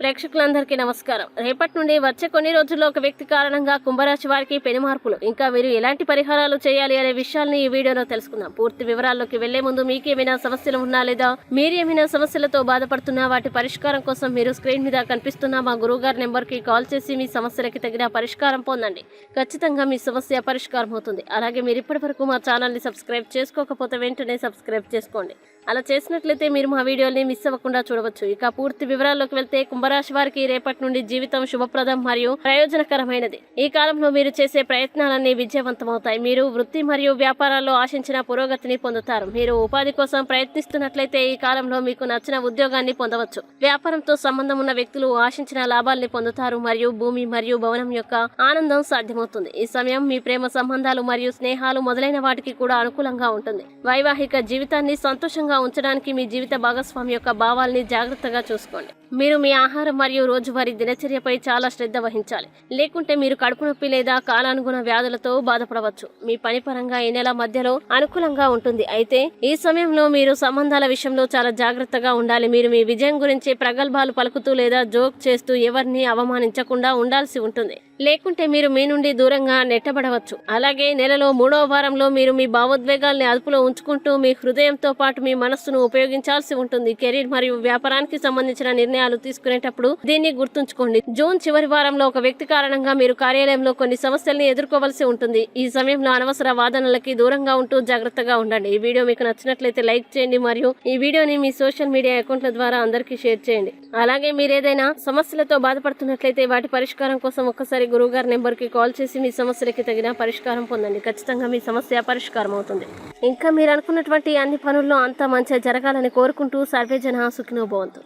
ప్రేక్షకులందరికీ నమస్కారం. రేపటి నుండి వచ్చే కొన్ని రోజుల్లో ఒక వ్యక్తి కారణంగా కుంభరాశి వారికి పెను మార్పులు. ఇంకా మీరు ఎలాంటి పరిహారాలు చేయాలి అనే విషయాల్ని ఈ వీడియోలో తెలుసుకుందాం. పూర్తి వివరాల్లోకి వెళ్ళే ముందు మీకు ఏమైనా సమస్యలు ఉన్నా లేదా మీరు ఏమైనా సమస్యలతో బాధపడుతున్నా వాటి పరిష్కారం కోసం మీరు స్క్రీన్ మీద కనిపిస్తున్న మా గురువు గారి కాల్ చేసి మీ సమస్యలకి తగిన పరిష్కారం పొందండి. ఖచ్చితంగా మీ సమస్య పరిష్కారం అవుతుంది. అలాగే మీరు ఇప్పటి వరకు మా ఛానల్ని సబ్స్క్రైబ్ చేసుకోకపోతే వెంటనే సబ్స్క్రైబ్ చేసుకోండి. అలా చేసినట్లయితే మీరు మా వీడియోని మిస్ అవ్వకుండా చూడవచ్చు. ఇక పూర్తి వివరాల్లోకి వెళ్తే కుంభ కుంభరాశి వారికి రేపటి నుండి జీవితం శుభప్రదం మరియు ప్రయోజనకరమైనది. ఈ కాలంలో మీరు చేసే ప్రయత్నాలన్నీ విజయవంతమవుతాయి. మీరు వృత్తి మరియు వ్యాపారాల్లో ఆశించిన పురోగతిని పొందుతారు. మీరు ఉపాధి కోసం ప్రయత్నిస్తున్నట్లయితే ఈ కాలంలో మీకు నచ్చిన ఉద్యోగాన్ని పొందవచ్చు. వ్యాపారంతో సంబంధం ఉన్న వ్యక్తులు ఆశించిన లాభాల్ని పొందుతారు మరియు భూమి మరియు భవనం యొక్క ఆనందం సాధ్యమవుతుంది. ఈ సమయం మీ ప్రేమ సంబంధాలు మరియు స్నేహాలు మొదలైన వాటికి కూడా అనుకూలంగా ఉంటుంది. వైవాహిక జీవితాన్ని సంతోషంగా ఉంచడానికి మీ జీవిత భాగస్వామి యొక్క భావాల్ని జాగ్రత్తగా చూసుకోండి. మీరు మీ ఆహారం మరియు రోజువారీ దినచర్యపై చాలా శ్రద్ధ వహించాలి. లేకుంటే మీరు కడుపు నొప్పి లేదా కాలానుగుణ వ్యాధులతో బాధపడవచ్చు. మీ పని పరంగా ఈ నెల మధ్యలో అనుకూలంగా ఉంటుంది. అయితే ఈ సమయంలో మీరు సంబంధాల విషయంలో చాలా జాగ్రత్తగా ఉండాలి. మీరు మీ విజయం గురించి ప్రగల్భాలు పలుకుతూ లేదా జోక్ చేస్తూ ఎవరిని అవమానించకుండా ఉండాల్సి ఉంటుంది. లేకుంటే మీరు మీ నుండి దూరంగా నెట్టబడవచ్చు. అలాగే నెలలో మూడవ వారంలో మీరు మీ భావోద్వేగాల్ని అదుపులో ఉంచుకుంటూ మీ హృదయంతో పాటు మీ మనస్సును ఉపయోగించాల్సి ఉంటుంది. కెరీర్ మరియు వ్యాపారానికి సంబంధించిన నిర్ణయాలు చేసేటప్పుడు దీన్ని గుర్తుంచుకోండి. జూన్ చివరి వారంలో ఒక వ్యక్తి కారణంగా మీరు కార్యాలయంలో కొన్ని సమస్యల్ని ఎదుర్కోవాల్సి ఉంటుంది. ఈ సమయంలో అనవసర వాదనలకి దూరంగా ఉంటూ జాగ్రత్తగా ఉండండి. ఈ వీడియో మీకు నచ్చినట్లయితే లైక్ చేయండి మరియు ఈ వీడియోని మీ సోషల్ మీడియా అకౌంట్ల ద్వారా అందరికీ షేర్ చేయండి. అలాగే మీరు ఏదైనా సమస్యలతో బాధపడుతున్నట్లయితే వాటి పరిష్కారం కోసం ఒక్కసారి గురువు గారి నెంబర్కి కాల్ చేసి మీ సమస్యలకి తగిన పరిష్కారం పొందండి. ఖచ్చితంగా మీ సమస్య పరిష్కారం అవుతుంది. ఇంకా మీరు అనుకున్నటువంటి అన్ని పనుల్లో అంతా మంచిగా జరగాలని కోరుకుంటూ సర్వేజన సుఖినోభవంతు.